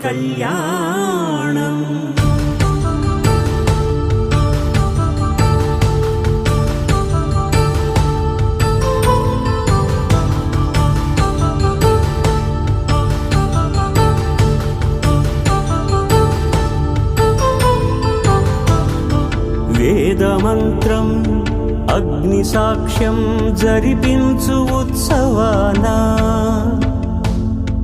శ్రీనివాసుని కళ్యాణం. వేదమంత్రం అగ్ని సాక్ష్యం జరిపించు ఉత్సవానా?